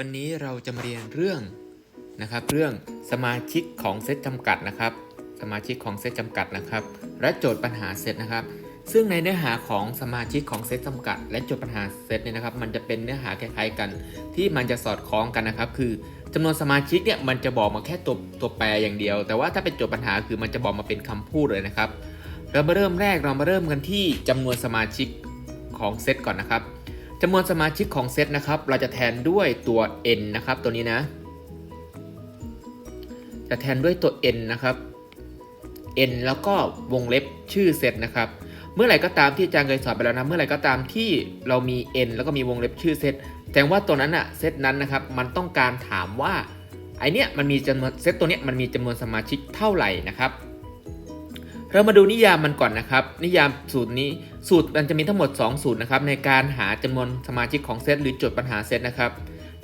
วันนี้เราจะมาเรียนเรื่องนะครับ เรื่องสมาชิกของเซตจำกัดนะครับ สมาชิกของเซตจำกัดนะครับ และโจทย์ปัญหาเซตนะครับ ซึ่งในเนื้อหาของสมาชิกของเซตจำกัด และโจทย์ปัญหาเซตเนี่ยนะครับ มันจะเป็นเนื้อหาคล้ายๆกัน ที่มันจะสอดคล้องกันนะครับ คือจำนวนสมาชิกเนี่ยมันจะบอกมาแค่ตัวตัวแปรอย่างเดียว แต่ว่าถ้าเป็นโจทย์ปัญหาคือมันจะบอกมาเป็นคำพูดเลยนะครับ เรามาเริ่มแรกเรามาเริ่มกันที่จำนวนสมาชิกของเซตก่อนนะครับ จำนวนสมาชิกของเซตนะครับ เราจะแทนด้วยตัว n นะครับ ตัวนี้นะ จะแทนด้วยตัว n นะครับ n แล้วก็วงเล็บชื่อเซตนะครับ เมื่อไหร่ก็ตามที่อาจารย์เคยสอนไปแล้วนะ เมื่อไหร่ก็ตามที่เรามี n แล้วก็มีวงเล็บชื่อเซตแสดงว่าตัวนั้นอะเซตนั้นนะครับ มันต้องการถามว่าไอเนี้ยมันมีจำนวนเซตตัวเนี้ยมันมีจำนวนสมาชิกเท่าไหร่นะครับ เรามาดูนิยามมันก่อนนะครับ นิยามสูตรนี้ สูตรมันจะมีทั้งหมด 2 สูตรนะครับในการหาจำนวนสมาชิกของเซตหรือโจทย์ปัญหาเซตนะครับ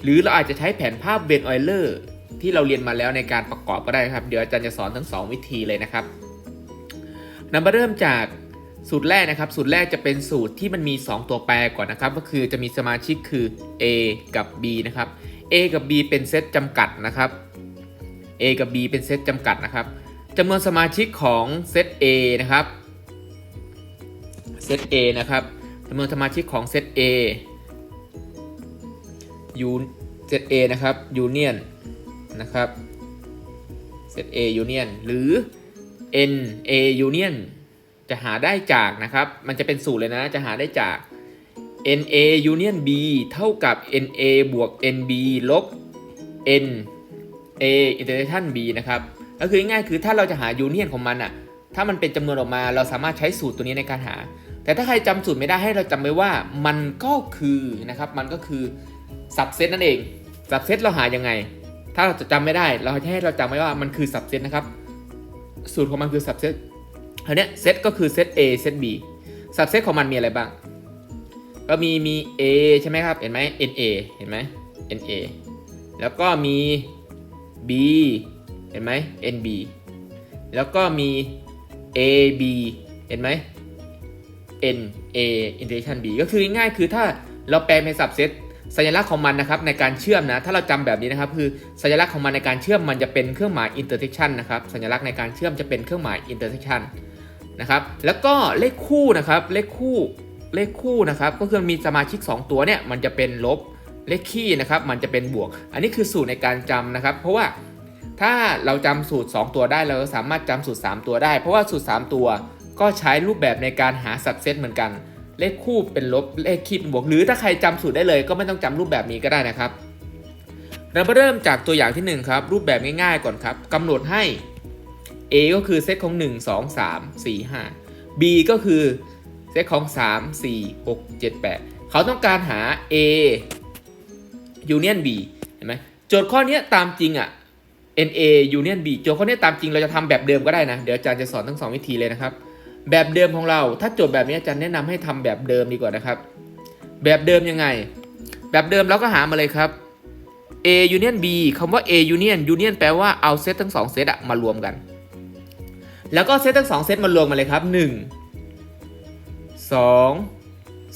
หรือเราอาจจะใช้แผนภาพเวนออยเลอร์ที่เราเรียนมาแล้วในการประกอบก็ได้ครับ เดี๋ยวอาจารย์จะสอนทั้ง 2 วิธีเลยนะครับนำมาเริ่มจากสูตรแรกนะครับ สูตรแรกจะเป็นสูตรที่มันมี 2 ตัวแปรก่อนนะครับ ก็คือจะมีสมาชิกคือ A กับ B นะครับ A กับ B เป็นเซตจำกัดนะครับ A กับ B เป็นเซตจำกัดนะครับจำนวนสมาชิกของเซต A นะครับ ซต A นะครับจำนวนสมาชิกของเซต A ยูเซต A นะครับยูเนียนนะครับเซต A ยูเนียนหรือ N A Union จะหาได้จากนะครับ มันจะเป็นสูตรเลยนะจะหาได้จาก N A Union B เท่ากับ N A บวก N B ลบ N A intersection B นะครับก็คือง่ายคือถ้าเราจะหายูเนียนของมันอะถ้ามันเป็นจำนวนออกมาเราสามารถใช้สูตรตัวนี้ในการหา แต่ถ้าใครจำสูตรไม่ได้ให้เราจำไว้ว่ามันก็คือนะครับมันก็คือสับเซตนั่นเองสับเซตเราหายังไง ถ้าเราจะจำไม่ได้ เราจะให้เราจำไว้ว่ามันคือสับเซตนะครับ สูตรของมันคือสับเซตคราวนี้เซตก็คือเซต A เซต B สับเซตของมันมีอะไรบ้าง ก็มีมี A ใช่ไหมครับ เห็นไหม NA เห็นไหม NA แล้วก็มี B เห็นไหม NB แล้วก็มี AB เห็นไหม NA integration B ก็คือง่ายๆคือถ้าเราแปลเป็นสับเซตสัญลักษณ์ของมันนะครับในการเชื่อมนะ ถ้าเราจำแบบนี้นะครับคือสัญลักษณ์ของมันในการเชื่อมมันจะเป็นเครื่องหมาย intersection นะครับสัญลักษณ์ในการเชื่อมจะเป็นเครื่องหมาย intersection นะครับแล้วก็เลขคู่นะครับเลขคู่เลขคู่นะครับก็คือมีสมาชิก 2 ตัวเนี่ยมันจะเป็นลบเลขคี่นะครับมันจะเป็นบวก อันนี้คือสูตรในการจำนะครับ เพราะว่าถ้าเราจำสูตร 2 ตัวได้เราก็สามารถจำสูตร 3 ตัวได้ เพราะว่าสูตร 3 ตัว ก็ใช้รูปแบบในการหาสับเซตเหมือนกัน เลขคู่เป็นลบเลขคี่เป็นบวก หรือถ้าใครจำสูตรได้เลยก็ไม่ต้องจำรูปแบบนี้ก็ได้นะครับ เรามาเริ่มจากตัวอย่างที่ 1 ครับ รูปแบบง่ายๆก่อนครับกำหนดให้ A ก็คือเซตของ 1 2 3 4 5 B ก็คือเซตของ 3 4 6 7 8 เขาต้องการหา A Union B เห็นไหมโจทย์ข้อนี้ตามจริงอะ NA Union B โจทย์ข้อนี้ตามจริงเราจะทำแบบเดิมก็ได้นะ เดี๋ยวอาจารย์จะสอนทั้งสองวิธีเลยนะครับ แบบเดิมของเรา ถ้าโจทย์แบบนี้อาจารย์แนะนำให้ทำแบบเดิมดีกว่านะครับ แบบเดิมยังไง แบบเดิมเราก็หามาเลยครับ A Union B คำว่า A Union Union แปลว่าเอาเซตทั้งสองเซตอะมารวมกัน แล้วก็เซตทั้งสองเซตมารวมมาเลยครับ 1 2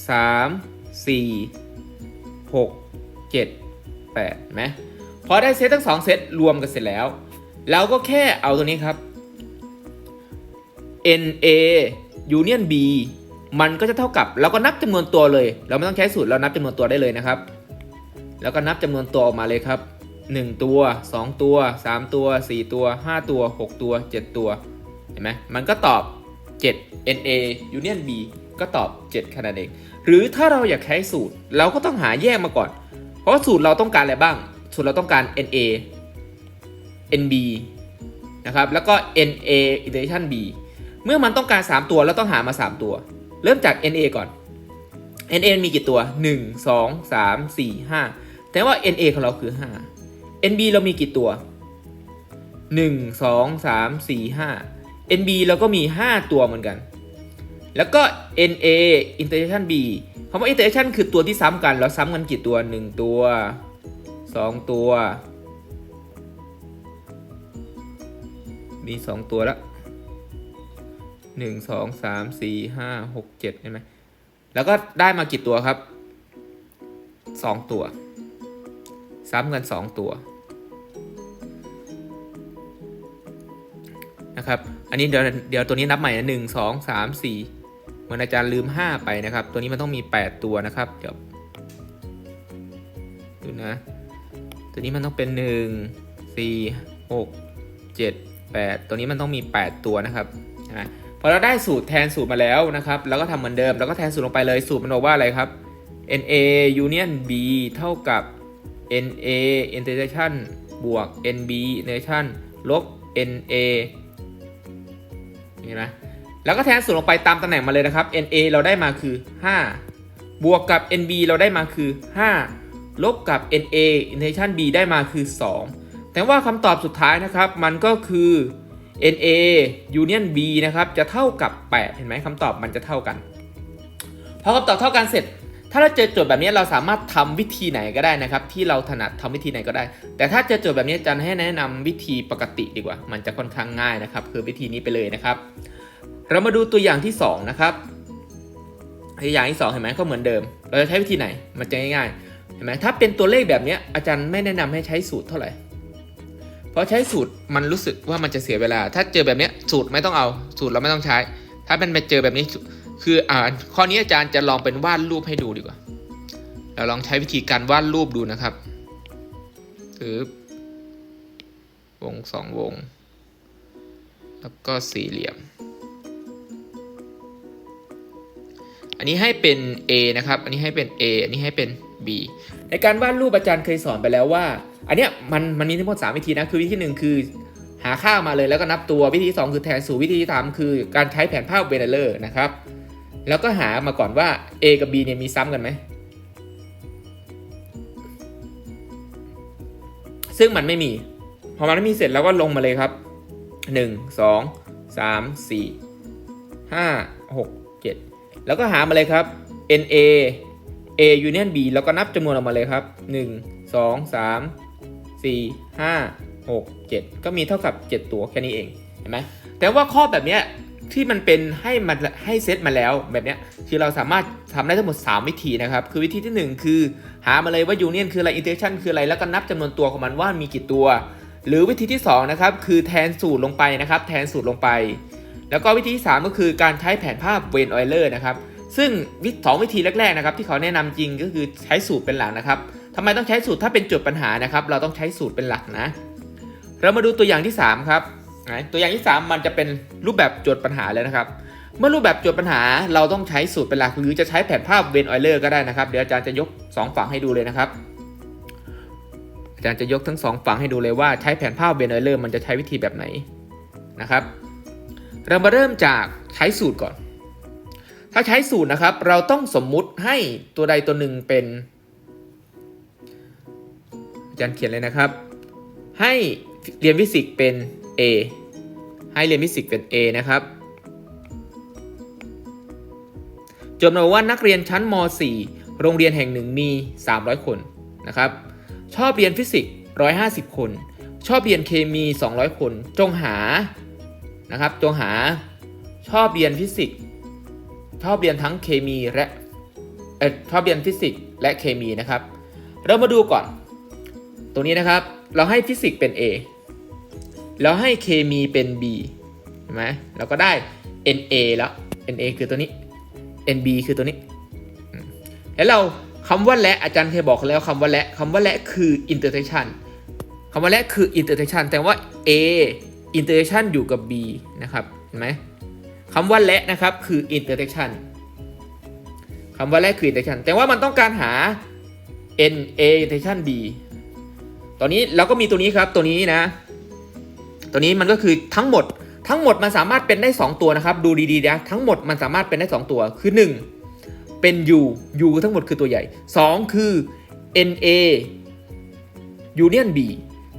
3 4 6 7 8ไหมพอได้เซตทั้งสองเซตรวมกันเสร็จแล้ว เราก็แค่เอาตัวนี้ครับ NA Union B มันก็จะเท่ากับเราก็นับจำนวนตัวเลย เราไม่ต้องใช้สูตรเรานับจำนวนตัวได้เลยนะครับ แล้วก็นับจำนวนตัวออกมาเลยครับ 1 ตัว 2 ตัว 3 ตัว 4 ตัว 5 ตัว 6 ตัว 7 ตัวเห็นไหมมันก็ตอบ 7 NA Union B ก็ตอบ7แค่นั้นเองหรือถ้าเราอยากใช้สูตรเราก็ต้องหาแยกมาก่อน เพราะสูตรเราต้องการอะไรบ้าง สูตรเราต้องการ NA NB นะครับแล้วก็ NA iteration B เมื่อมันต้องการ 3 ตัวเราต้องหามา 3 ตัว เริ่มจาก NA ก่อน NA มีกี่ตัว 1 2 3 4 5 แต่ว่า NA ของเราคือ 5 NB เรามีกี่ตัว 1 2 3 4 5 NB เราก็มี 5 ตัวเหมือนกัน แล้วก็ NA intersection B คำว่า intersection คือตัวที่ซ้ำกันเราซ้ำกันกี่ตัว 1 ตัว 2 ตัว มี 2 ตัวและ หนึ่งสองสามสี่ห้าหกเจ็ดใช่ไหมแล้วก็ได้มากี่ตัวครับสองตัว ซ้ำกันสองตัวนะครับ อันนี้เดี๋ยวเดี๋ยวตัวนี้นับใหม่นะหนึ่งสองสามสี่เหมือนอาจารย์ลืมห้าไปนะครับ ตัวนี้มันต้องมีแปดตัวนะครับ เดี๋ยวดูนะ ตัวนี้มันต้องเป็นหนึ่งสี่หกเจ็ดแปดตัวนี้มันต้องมีแปดตัวนะครับนะ อเราได้สูตรแทนสูตรมาแล้วนะครับ แล้วก็ทำเหมือนเดิม แล้วก็แทนสูตรลงไปเลย สูตรมันบอกว่าอะไรครับ NA union B เท่ากับ NA integration บวก NB integration ลบ NA เห็นไหมแล้วก็แทนสูตรลงไปตามตำแหน่งมาเลยนะครับ NA เราได้มาคือ 5 บวกกับ NB เราได้มาคือ 5 ลบกับ NA integration B ได้มาคือ 2 แต่ว่าคำตอบสุดท้ายนะครับ มันก็คือ NA union B นะครับจะเท่ากับ 8 เห็นไหมคำตอบมันจะเท่ากันพอคำตอบเท่ากันเสร็จ ถ้าเราเจอโจทย์แบบนี้เราสามารถทำวิธีไหนก็ได้นะครับ ที่เราถนัดทำวิธีไหนก็ได้ แต่ถ้าเจอโจทย์แบบนี้อาจันให้แนะนำวิธีปกติดีกว่า มันจะค่อนข้างง่ายนะครับ คือวิธีนี้ไปเลยนะครับ เรามาดูตัวอย่างที่ 2 นะครับตัวอย่างที่ 2 เห็นไหมก็เหมือนเดิม เราจะใช้วิธีไหนมันจะง่ายๆเห็นไหมถ้าเป็นตัวเลขแบบนี้อาจารย์ไม่แนะนำให้ใช้สูตรเท่าไหร่ เพราะใช้สูตรมันรู้สึกว่ามันจะเสียเวลา ถ้าเจอแบบนี้สูตรไม่ต้องเอาสูตรเราไม่ต้องใช้ ถ้าเป็นไปเจอแบบนี้คืออ่าข้อนี้อาจารย์จะลองเป็นวาดรูปให้ดูดีกว่า เราลองใช้วิธีการวาดรูปดูนะครับถือวงสองวง แล้วก็สี่เหลี่ยม อันนี้ให้เป็น A นะครับ อันนี้ให้เป็น A อันนี้ให้เป็น B ในการวาดรูปอาจารย์เคยสอนไปแล้วว่า อันเนี้ยมันมันมีทั้งหมด3วิธีนะคือวิธีหนึ่งคือหาค่ามาเลยแล้วก็นับตัววิธีที่สองคือแทนสูตรวิธีที่สามคือการใช้แผนภาพเวเนเลอร์นะครับ แล้วก็หามาก่อนว่า A กับ B เนี่ยมีซ้ำกันไหมซึ่งมันไม่มี พอมันไม่มีเสร็จเราก็ลงมาเลยครับ 1 2 3 4 5 6 7 แล้วก็หามาเลยครับ NA A union B แล้วก็นับจำนวนออกมาเลยครับ 1 2 3 4 5 6 7 ก็มีเท่ากับ 7 ตัวแค่นี้เองเห็นไหมแต่ว่าข้อแบบเนี้ยที่มันเป็นให้มันให้เซตมาแล้วแบบเนี้ยคือเราสามารถทำได้ทั้งหมด 3 วิธีนะครับ คือวิธีที่ 1 คือ หามาเลยว่า union คืออะไร integration คืออะไรแล้วก็นับจำนวนตัวของมันว่ามีกี่ตัว หรือวิธีที่2นะครับคือแทนสูตรลงไปนะครับ แทนสูตรลงไป แล้วก็วิธีที่ 3 ก็คือการใช้แผนภาพเวนออยเลอร์นะครับ ซึ่งวิสองวิธีแรกๆนะครับที่เขาแนะนำจริงก็คือใช้สูตรเป็นหลักนะครับทำไมต้องใช้สูตรถ้าเป็นโจทย์ปัญหานะครับ เราต้องใช้สูตรเป็นหลักนะ เรามาดูตัวอย่างที่ 3 ครับตัวอย่างที่ 3 มันจะเป็นรูปแบบโจทย์ปัญหาเลยนะครับ เมื่อรูปแบบโจทย์ปัญหาเราต้องใช้สูตรเป็นหลัก หรือจะใช้แผนภาพเวนออยเลอร์ก็ได้นะครับ เดี๋ยวอาจารย์จะยก 2 ฝั่งให้ดูเลยนะครับ อาจารย์จะยกทั้ง 2 ฝั่งให้ดูเลยว่าใช้แผนภาพเวนออยเลอร์มันจะใช้วิธีแบบไหนนะครับ เรามาเริ่มจากใช้สูตรก่อน ถ้าใช้สูตรนะครับ เราต้องสมมุติให้ตัวใดตัวหนึ่งเป็นอาจารย์เขียนเลยนะครับ ให้เรียนฟิสิกส์เป็น A ให้เรียนฟิสิกส์เป็น A นะครับจำนวนว่านักเรียนชั้นม .4 โรงเรียนแห่งหนึ่งมี 300 คนนะครับ ชอบเรียนฟิสิกส์ 150 คน ชอบเรียนเคมี 200 คน จงหานะครับ จงหาชอบเรียนฟิสิกส์ ชอบเรียนทั้งเคมีและอชอบเรียนฟิสิกส์และเคมีนะครับ เรามาดูก่อนตัวนี้นะครับ เราให้ฟิสิกส์เป็น A แล้วให้เคมีเป็น B เห็นไหมเราก็ได้ NA แล้ว NA คือตัวนี้ NB คือตัวนี้ แล้วเราคำว่าและอาจารย์เคยบอกแล้วคำว่าและคำว่าและคือ intersection คำว่าและคือ intersection แต่ว่า A intersection อยู่กับ B นะครับ เห็นไหม คำว่าและนะครับคือ intersection คำว่าและคือ intersection แต่ว่ามันต้องการหา N A intersection B ตอนนี้เราก็มีตัวนี้ครับตัวนี้นะ ตัวนี้มันก็คือทั้งหมดทั้งหมดมันสามารถเป็นได้ 2 ตัวนะครับ ดูดีๆนะทั้งหมดมันสามารถเป็นได้ 2 ตัวคือ 1 เป็น U U ทั้งหมดคือตัวใหญ่ 2 คือ NA Union B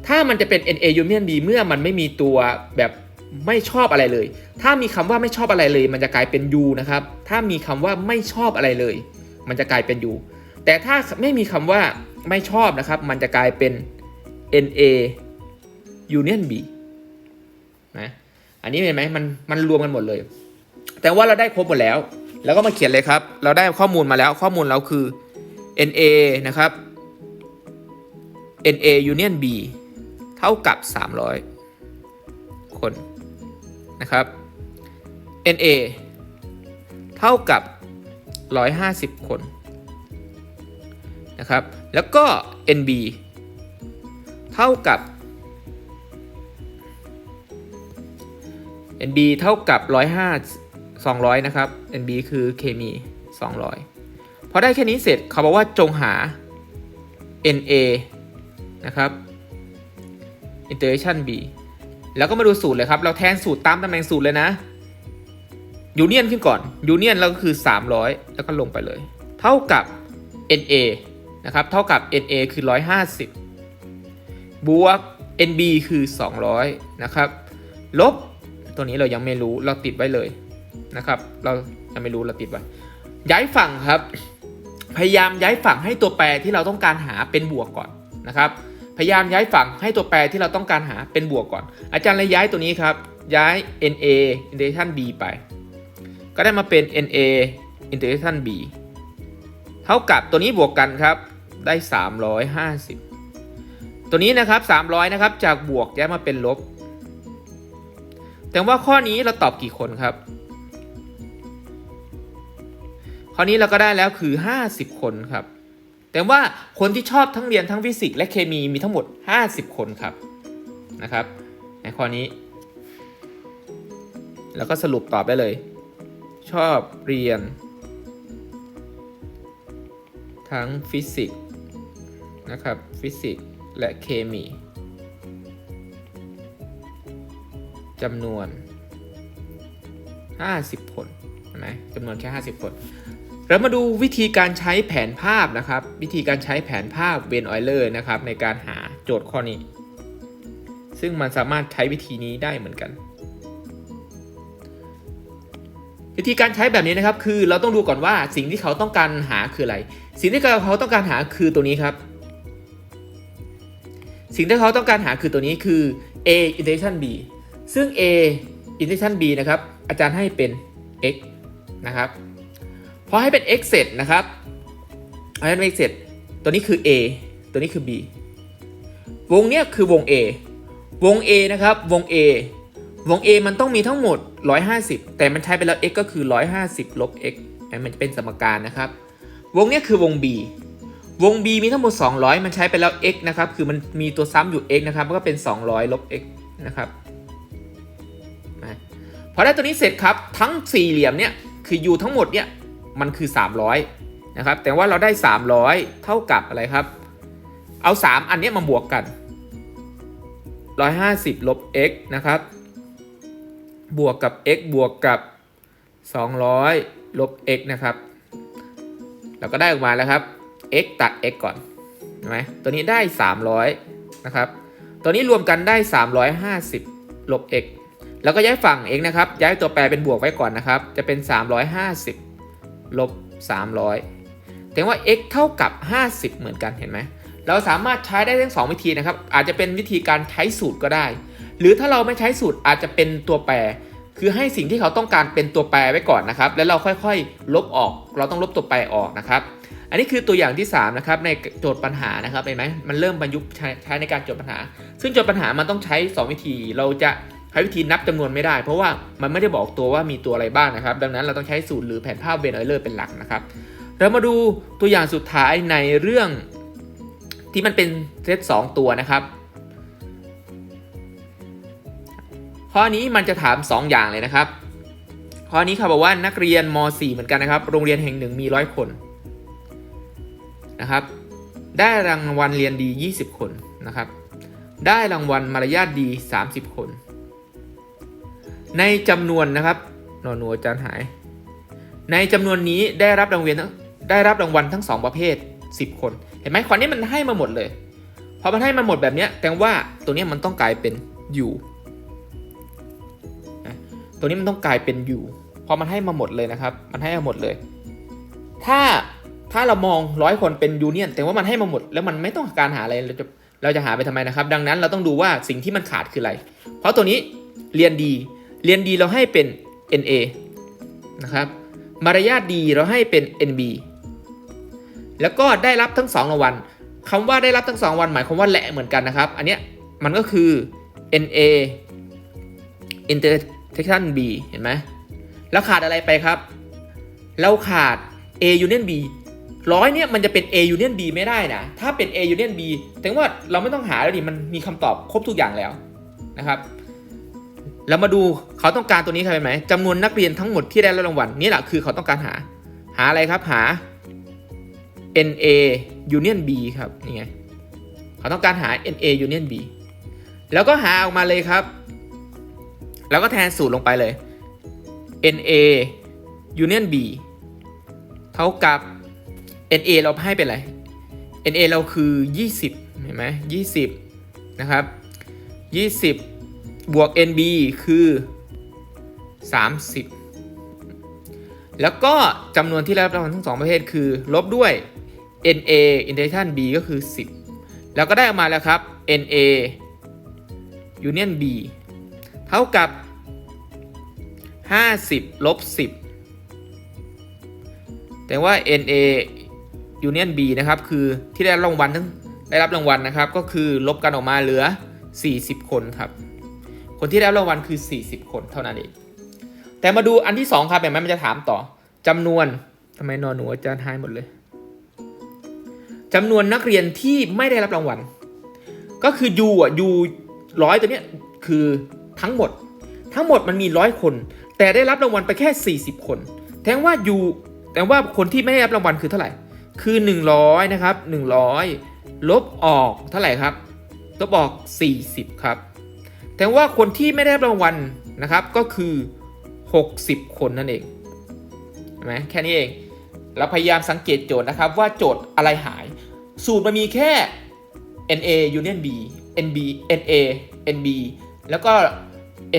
ถ้ามันจะเป็น NA Union B เมื่อมันไม่มีตัวแบบ ไม่ชอบอะไรเลย ถ้ามีคำว่าไม่ชอบอะไรเลย มันจะกลายเป็น U นะครับ ถ้ามีคำว่าไม่ชอบอะไรเลย มันจะกลายเป็น U แต่ถ้าไม่มีคำว่าไม่ชอบนะครับ มันจะกลายเป็น NA Union B นะอันนี้เห็นไหมมันมันรวมกันหมดเลย แต่ว่าเราได้ครบหมดแล้ว แล้วก็มาเขียนเลยครับ เราได้ข้อมูลมาแล้วข้อมูลเราคือ NA นะครับ NA Union B เท่ากับ 300 คน นะครับ NA เท่ากับ 150 คนนะครับ แล้วก็ NB เท่ากับ NB เท่ากับ 105 200 นะครับ NB คือเคมี 200 พอได้แค่นี้เสร็จเขาบอกว่าจงหา NA นะครับ Interaction B แล้วก็มาดูสูตรเลยครับ เราแทนสูตรตามตำแหน่งสูตรเลยนะยูเนียนขึ้นก่อนยูเนียนเราก็คือ 300 แล้วก็ลงไปเลย เท่ากับ NA นะครับ เท่ากับ NA คือ 150 บวก NB คือ 200 นะครับ ลบ ตัวนี้เรายังไม่รู้ เราติดไว้เลยนะครับ เรายังไม่รู้ เราติดไว้ ย้ายฝั่งครับ พยายามย้ายฝั่งให้ตัวแปรที่เราต้องการหาเป็นบวกก่อนนะครับ พยายามย้ายฝั่งให้ตัวแปรที่เราต้องการหาเป็นบวกก่อน อาจารย์เลยย้ายตัวนี้ครับ ย้าย NA integration B ไป ก็ได้มาเป็น NA integration B เท่ากับตัวนี้บวกกันครับได้ 350 ตัวนี้นะครับ 300 นะครับ จากบวกย้ายมาเป็นลบ แต่ว่าข้อนี้เราตอบกี่คนครับ ข้อนี้เราก็ได้แล้วคือ 50 คนครับ แต่ว่าคนที่ชอบทั้งเรียนทั้งฟิสิกส์และเคมีมีทั้งหมด 50 คนครับนะครับในข้อนี้ แล้วก็สรุปตอบได้เลย ชอบเรียน ทั้งฟิสิกส์นะครับฟิสิกส์และเคมีจำนวน 50 คนเห็นไหมจำนวนแค่ 50 คน เรามาดูวิธีการใช้แผนภาพนะครับ วิธีการใช้แผนภาพเวนออยเลอร์นะครับในการหาโจทย์ข้อนี้ ซึ่งมันสามารถใช้วิธีนี้ได้เหมือนกัน วิธีการใช้แบบนี้นะครับคือเราต้องดูก่อนว่าสิ่งที่เขาต้องการหาคืออะไร สิ่งที่เขาต้องการหาคือตัวนี้ครับ สิ่งที่เขาต้องการหาคือตัวนี้คือ a integration b ซึ่ง a integration b นะครับอาจารย์ให้เป็น x นะครับ อให้เป็น x เสร็จนะครับพอให้เป็น x เสร็จตัวนี้คือ a ตัวนี้คือ b วงเนี้ยคือวง a วง a นะครับวง a วง a มันต้องมีทั้งหมด 150 แต่มันใช้ไปแล้ว x ก็คือ 150 ลบ x มันจะเป็นสมการนะครับ วงเนี้ยคือวง b วง b มีทั้งหมด 200 มันใช้ไปแล้ว x นะครับ คือมันมีตัวซ้ำอยู่ x นะครับ มันก็เป็น 200 ลบ x นะครับพอได้ตัวนี้เสร็จครับ ทั้งสี่เหลี่ยมเนี่ย คือ u ทั้งหมดเนี่ย มันคือ 300นะครับแต่ว่าเราได้ 300 เท่ากับอะไรครับ เอา 3 อันนี้มาบวกกัน 150 ลบ x นะครับ บวกกับ x บวกกับ 200 ลบ x นะครับ เราก็ได้ออกมาแล้วครับ x ตัด x ก่อนเห็นไหมตัวนี้ได้ 300 นะครับ ตัวนี้รวมกันได้ 350 ลบ x แล้วก็ย้ายฝั่ง x นะครับ ย้ายตัวแปรเป็นบวกไว้ก่อนนะครับ จะเป็น 350 ลบ 300แต่ว่า x เท่ากับ 50 เหมือนกันเห็นไหมเราสามารถใช้ได้ทั้งสองวิธีนะครับ อาจจะเป็นวิธีการใช้สูตรก็ได้ หรือถ้าเราไม่ใช้สูตรอาจจะเป็นตัวแปร คือให้สิ่งที่เขาต้องการเป็นตัวแปรไว้ก่อนนะครับ แล้วเราค่อยๆ ลบออก เราต้องลบตัวแปรออกนะครับ อันนี้คือตัวอย่างที่ 3 นะครับ ในโจทย์ปัญหานะครับเห็นไหมมันเริ่มประยุกต์ใช้ในการโจทย์ปัญหา ซึ่งโจทย์ปัญหามันต้องใช้ 2 วิธี เราจะ ช้วิธีนับจำนวนไม่ได้ เพราะว่ามันไม่ได้บอกตัวว่ามีตัวอะไรบ้างนะครับ ดังนั้นเราต้องใช้สูตรหรือแผนภาพเวนออยเลอร์เป็นหลักนะครับ เรามาดูตัวอย่างสุดท้ายในเรื่องที่มันเป็นเซต2ตัวนะครับ ข้อนี้มันจะถาม 2 อย่างเลยนะครับ ข้อนี้เขาบอกว่านักเรียนม .4 เหมือนกันนะครับ โรงเรียนแห่งหนึ่งมีร้อยคนนะครับ ได้รางวัลเรียนดี 20 คนนะครับ ได้รางวัลมารยาทดี 30 คน ในจำนวนนะครับนอนหนูอาจารย์หาย ในจำนวนนี้ได้รับรางวัลทั้งได้รับรางวัลทั้ง 2 ประเภท 10 คน เห็นไหมข้อนี้มันให้มาหมดเลยพอมันให้มาหมดแบบนี้แต่ว่าตัวนี้มันต้องกลายเป็น u นะตัวนี้มันต้องกลายเป็น u พอมันให้มาหมดเลยนะครับ มันให้มาหมดเลย ถ้าถ้าเรามองร้อยคนเป็นยูเนียนแต่ว่ามันให้มาหมด แล้วมันไม่ต้องการหาอะไรเราจะเราจะหาไปทำไมนะครับ ดังนั้นเราต้องดูว่าสิ่งที่มันขาดคืออะไร เพราะตัวนี้เรียนดี เรียนดีเราให้เป็น NA นะครับ มารยาทดีเราให้เป็น NB แล้วก็ได้รับทั้งสองรางวัลคำว่าได้รับทั้งสองวันหมายความว่าแหละเหมือนกันนะครับ อันเนี้ยมันก็คือ NA intersection B เห็นไหมแล้วขาดอะไรไปครับ เราขาด A union B ร้อยเนี่ยมันจะเป็น A union B ไม่ได้นะ ถ้าเป็น A union B แต่ว่าเราไม่ต้องหาแล้วดิ มันมีคำตอบครบทุกอย่างแล้วนะครับ เรามาดูเขาต้องการตัวนี้ครเห็นไหมจำนวนนักเรียนทั้งหมดที่ได้รับรางวัลนี่แหละคือเขาต้องการหา หาอะไรครับหา NA union B ครับนี่ไงเขาต้องการหา NA union B แล้วก็หาออกมาเลยครับ แล้วก็แทนสูตรลงไปเลย NA union B เท่ากับ NA เราให้เป็นอะไร NA เราคือ 20 เห็นไหม20 นะครับ 20 บวก NB คือ 30 แล้วก็จำนวนที่ได้รับรางวัลทั้งสองประเภทคือ ลบด้วย NA intersection B ก็คือ 10 แล้วก็ได้ออกมาแล้วครับ NA union B เท่ากับ 50ลบ10 แต่ว่า NA union B นะครับ คือที่ได้รับรางวัลทั้งได้รับรางวัลนะครับ ก็คือลบกันออกมาเหลือ 40 คนครับ คนที่ได้รับรางวัลคือ 40 คนเท่านั้นเอง แต่มาดูอันที่ 2 ครับเห็นไหมมันจะถามต่อจำนวนทำไมนอนหนูอาจารย์หายหมดเลยจำนวนนักเรียนที่ไม่ได้รับรางวัล ก็คือ U อะ U ร้อยตัวเนี้ยคือทั้งหมด ทั้งหมดมันมีร้อยคน แต่ได้รับรางวัลไปแค่ 40 คนแทงว่า U แต่ว่าคนที่ไม่ได้รับรางวัลคือเท่าไหร่ คือ 100 นะครับ 100 ลบออกเท่าไหร่ครับลบออก 40 ครับ แต่ว่าคนที่ไม่ได้รางวัลนะครับก็คือ 60 คนนั่นเองเห็นไหมแค่นี้เอง เราพยายามสังเกตโจทย์นะครับว่าโจทย์อะไรหาย สูตรมันมีแค่ NA union B NB NA NB แล้วก็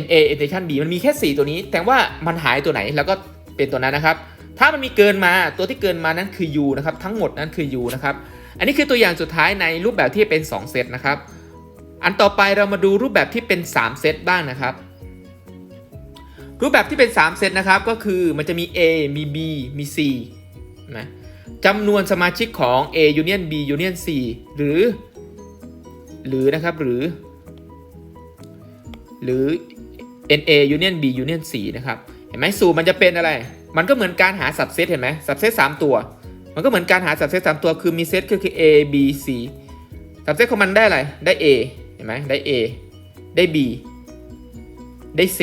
NA Intention B มันมีแค่ 4 ตัวนี้ แต่ว่ามันหายตัวไหนแล้วก็เป็นตัวนั้นนะครับ ถ้ามันมีเกินมาตัวที่เกินมานั้นคือ U นะครับ ทั้งหมดนั้นคือ U นะครับ อันนี้คือตัวอย่างสุดท้ายในรูปแบบที่เป็น 2 เซตนะครับ อันต่อไปเรามาดูรูปแบบที่เป็น 3 เซตบ้างนะครับ รูปแบบที่เป็น 3 เซตนะครับก็คือมันจะมี A มี B มี C นะจำนวนสมาชิกของ A union B union C หรือ หรือนะครับหรือ หรือ NA union B union C นะครับเห็นไหมสูตรมันจะเป็นอะไร มันก็เหมือนการหาสับเซตเห็นไหมสับเซต3ตัว มันก็เหมือนการหาสับเซต3ตัวคือมีเซตก็คือ A B C สับเซตของมันได้อะไรได้ A ไหมได้ A ได้ B ได้ C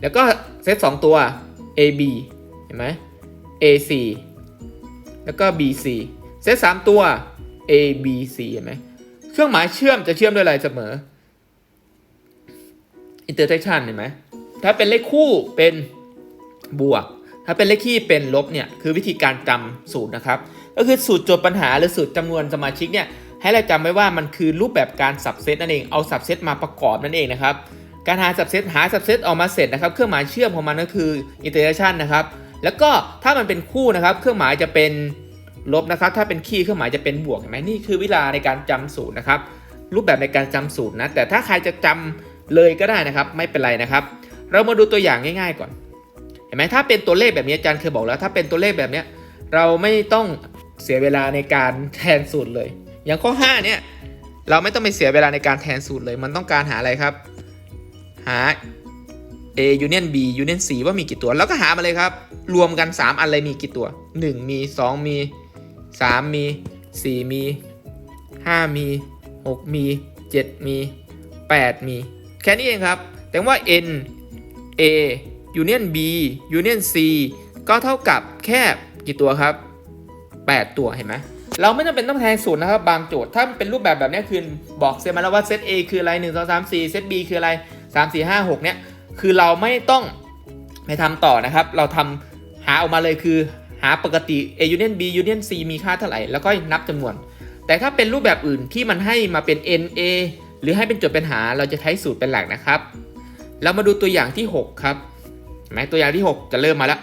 แล้วก็เซต2ตัว A B เห็นไหม A C แล้วก็ B C เซต3ตัว A B C เห็นไหมเครื่องหมายเชื่อมจะเชื่อมด้วยอะไรเสมอ intersection เห็นไหมถ้าเป็นเลขคู่เป็นบวก ถ้าเป็นเลขคี่เป็นลบเนี่ยคือวิธีการจำสูตรนะครับ ก็คือสูตรโจทย์ปัญหาหรือสูตรจำนวนสมาชิกเนี่ย ให้เราจำไว้ว่ามันคือรูปแบบการสับเซตนั่นเอง เอาสับเซตมาประกอบนั่นเองนะครับ การหาสับเซตหาสับเซตออกมาเสร็จนะครับ เครื่องหมายเชื่อมของมันก็คือ intersection นะครับ แล้วก็ถ้ามันเป็นคู่นะครับ เครื่องหมายจะเป็นลบนะครับ ถ้าเป็นคี่เครื่องหมายจะเป็นบวกเห็นไหมนี่คือเวลาในการจำสูตรนะครับ รูปแบบในการจำสูตรนะ แต่ถ้าใครจะจำเลยก็ได้นะครับ ไม่เป็นไรนะครับ เรามาดูตัวอย่างง่าย ๆ ก่อน เห็นไหมถ้าเป็นตัวเลขแบบนี้อาจารย์เคยบอกแล้ว ถ้าเป็นตัวเลขแบบนี้เราไม่ต้องเสียเวลาในการแทนสูตรเลย อย่างข้อ 5 เนี่ย เราไม่ต้องไปเสียเวลาในการแทนสูตรเลย มันต้องการหาอะไรครับ หา A union B union C ว่ามีกี่ตัว แล้วก็หามาเลยครับ รวมกัน 3 อันเลยมีกี่ตัว 1 มี 2 มี 3 มี 4 มี 5 มี 6 มี 7 มี 8 มี แค่นี้เองครับ แต่ว่า N A union B union C ก็เท่ากับแค่กี่ตัวครับ 8 ตัวเห็นไหม เราไม่จำเป็นต้องแทนสูตรนะครับบางโจทย์ถ้าเป็นรูปแบบแบบนี้คือบอกเซมาแล้วว่าเซต A คืออะไร 1 2 3 4 เซต B คืออะไร 3 4 5 6 เนี่ย คือเราไม่ต้องไปทำต่อนะครับ เราทำหาออกมาเลยคือหาปกติ A union B union C มีค่าเท่าไหร่ แล้วก็นับจำนวน แต่ถ้าเป็นรูปแบบอื่นที่มันให้มาเป็น NA หรือให้เป็นโจทย์ปัญหาเราจะใช้สูตรเป็นหลักนะครับ เรามาดูตัวอย่างที่ 6 ครับไหมตัวอย่างที่ 6 จะเริ่มมาแล้ว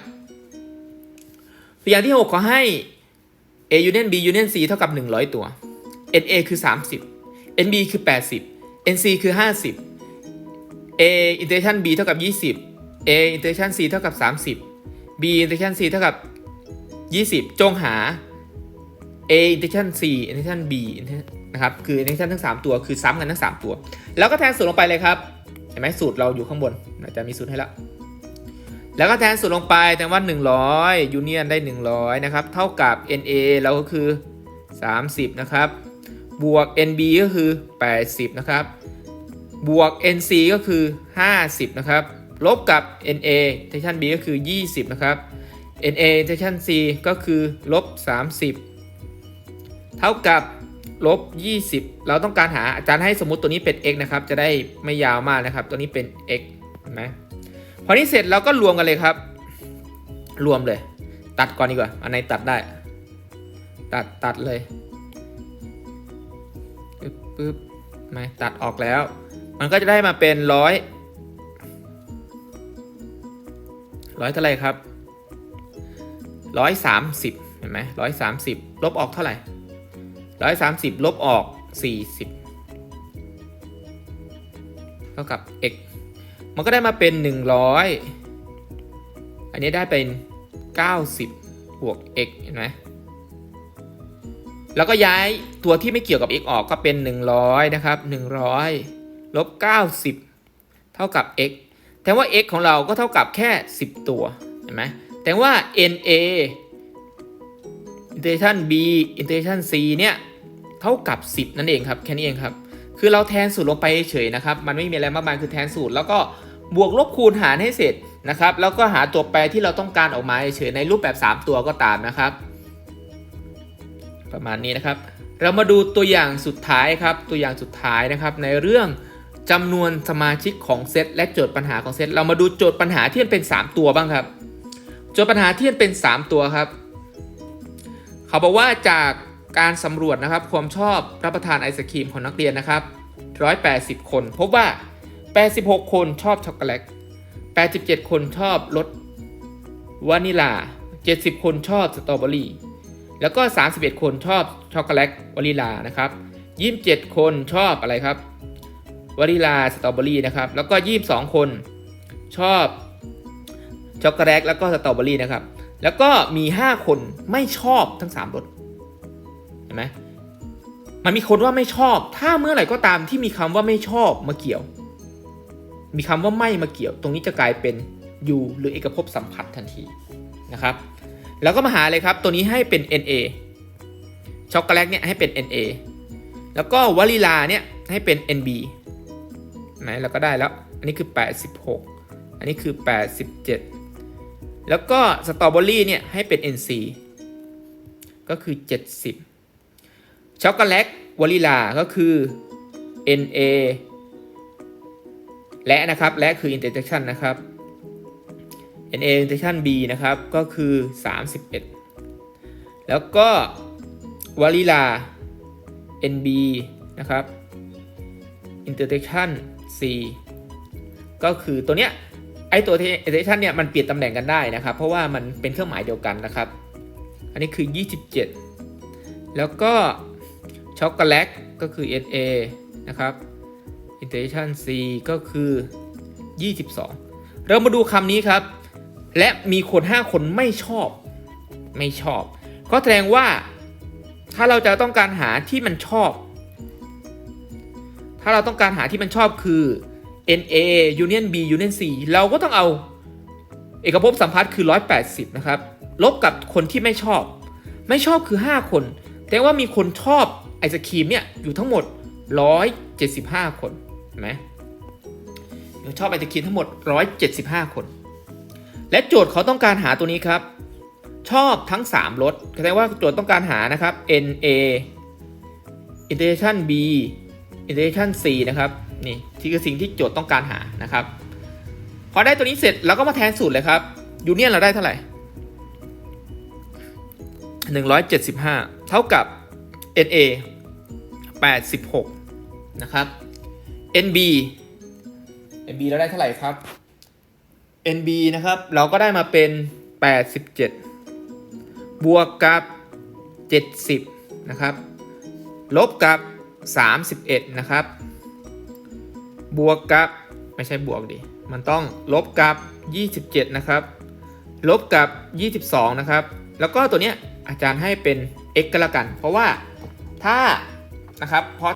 ตัวอย่างที่ 6 ขอให้ A union B union C เท่ากับ 100 ตัว NA คือ 30 NB คือ 80 NC คือ 50 A intersection B เท่ากับ 20 A intersection C เท่ากับ 30 B intersection C เท่ากับ 20 จงหา A intersection C intersection B นะครับคือ intersection ทั้ง 3 ตัวคือซ้ำกันทั้ง 3 ตัว แล้วก็แทนสูตรลงไปเลยครับเห็นไหมสูตรเราอยู่ข้างบนจะมีสูตรให้แล้ว แล้วก็แทนสูตรลงไปแต่ว่า 100ยูเนียนได้ 100 นะครับ เท่ากับ NA เราก็คือ 30 นะครับ บวก NB ก็คือ 80 นะครับ บวก NC ก็คือ 50 นะครับ ลบกับ NA integration B ก็คือ 20 นะครับ NA integration C ก็คือลบ 30 เท่ากับลบ 20 เราต้องการหาอาจารย์ให้สมมติตัวนี้เป็น x นะครับ จะได้ไม่ยาวมากนะครับ ตัวนี้เป็น x เห็นไหม พอนี้เสร็จเราก็รวมกันเลยครับ รวมเลย ตัดก่อนดีกว่า อันไหนตัดได้ ตัดตัดเลยปึ๊บปึ๊บไม่ตัดออกแล้ว มันก็จะได้มาเป็นร้อยร้อยเท่าไหร่ครับร้อยสามสิบเห็นไหมร้อยสามสิบลบออกเท่าไหร่ร้อยสามสิบลบออกสี่สิบเท่ากับ x มันก็ได้มาเป็น 100 อันนี้ได้เป็น 90 บวก x เห็นไหมแล้วก็ย้ายตัวที่ไม่เกี่ยวกับ x ออกก็เป็น 100 นะครับ 100 ลบ 90 เท่ากับ x แต่ว่า x ของเราก็เท่ากับแค่ 10 ตัว เห็นไหมแต่ว่า na integration b integration c เนี่ย เท่ากับ 10 นั่นเองครับ แค่นี้เองครับ คือเราแทนสูตรลงไปเฉยๆนะครับ มันไม่มีอะไรมากมายคือแทนสูตร แล้วก็บวกลบคูณหารให้เสร็จนะครับ แล้วก็หาตัวแปรที่เราต้องการออกมาเฉยๆในรูปแบบ 3 ตัวก็ตามนะครับ ประมาณนี้นะครับ เรามาดูตัวอย่างสุดท้ายครับ ตัวอย่างสุดท้ายนะครับ ในเรื่องจำนวนสมาชิกของเซตและโจทย์ปัญหาของเซตเรามาดูโจทย์ปัญหาที่มันเป็น 3 ตัวบ้างครับ โจทย์ปัญหาที่มันเป็น 3 ตัวครับ เขาบอกว่าจาก การสำรวจนะครับ ความชอบรับประทานไอศครีมของนักเรียนนะครับ 180 คน พบว่า 86 คนชอบช็อกโกแลต 87 คนชอบรสวานิลา 70 คนชอบสตรอเบอรี่ แล้วก็ 31 คนชอบช็อกโกแลตวานิลานะครับ 27 คนชอบอะไรครับวานิลาสตรอเบอรี่นะครับ แล้วก็ 22 คนชอบช็อกโกแลตแล้วก็สตรอเบอรี่นะครับ แล้วก็มี 5 คนไม่ชอบทั้ง 3รส ห็นไหมมันมีคนว่าไม่ชอบ ถ้าเมื่อไหร่ก็ตามที่มีคำว่าไม่ชอบมาเกี่ยว มีคำว่าไม่มาเกี่ยว ตรงนี้จะกลายเป็น u หรือเอกภพสัมผัสทันทีนะครับ แล้วก็มาหาเลยครับ ตัวนี้ให้เป็น na ช็อกโกแลตเนี่ยให้เป็น na แล้วก็วานิลาเนี่ยให้เป็น nb ไหนเราก็ได้แล้ว อันนี้คือ 86 อันนี้คือ 87 แล้วก็สตรอเบอรี่เนี่ยให้เป็น nc ก็คือ 70 ช็อกโกแลตวานิลาก็คือ NA และนะครับ และคือ intersection นะครับ NA intersection B นะครับ ก็คือ 31 แล้วก็วานิลา NB นะครับ intersection C ก็คือตัวเนี้ยไอตัว intersection เนี่ยมันเปลี่ยนตำแหน่งกันได้นะครับ เพราะว่ามันเป็นเครื่องหมายเดียวกันนะครับ อันนี้คือ 27 แล้วก็ ช็อกโกแลตก็คือ NA นะครับ integration C ก็คือ 22 เรามาดูคำนี้ครับ และมีคน 5 คนไม่ชอบ ไม่ชอบ ก็แสดงว่าถ้าเราจะต้องการหาที่มันชอบ ถ้าเราต้องการหาที่มันชอบคือ NA union B union C เราก็ต้องเอาเอกภพสัมพัทธ์คือ 180 นะครับ ลบกับคนที่ไม่ชอบ ไม่ชอบคือ 5 คน แต่ว่ามีคนชอบ ไอศครีมเนี่ยอยู่ทั้งหมด 175 คนเห็นไหมชอบไอศครีมทั้งหมด 175 คน และโจทย์เขาต้องการหาตัวนี้ครับ ชอบทั้ง 3รสแสดงว่าโจทย์ต้องการหานะครับ NA integration B integration C นะครับนี่ที่คือสิ่งที่โจทย์ต้องการหานะครับพอได้ตัวนี้เสร็จเราก็มาแทนสูตรเลยครับยูเนียนเราได้เท่าไหร่175 เท่ากับ NA 86 นะครับ NB NB เราได้เท่าไหร่ครับ NB นะครับ เราก็ได้มาเป็น 87 บวกกับ 70 นะครับ ลบกับ 31 นะครับ บวกกับไม่ใช่บวกดิ มันต้องลบกับ 27 นะครับ ลบกับ 22 นะครับ แล้วก็ตัวเนี้ยอาจารย์ให้เป็น x ก็แล้วกัน เพราะว่าถ้า นะครับเพราะ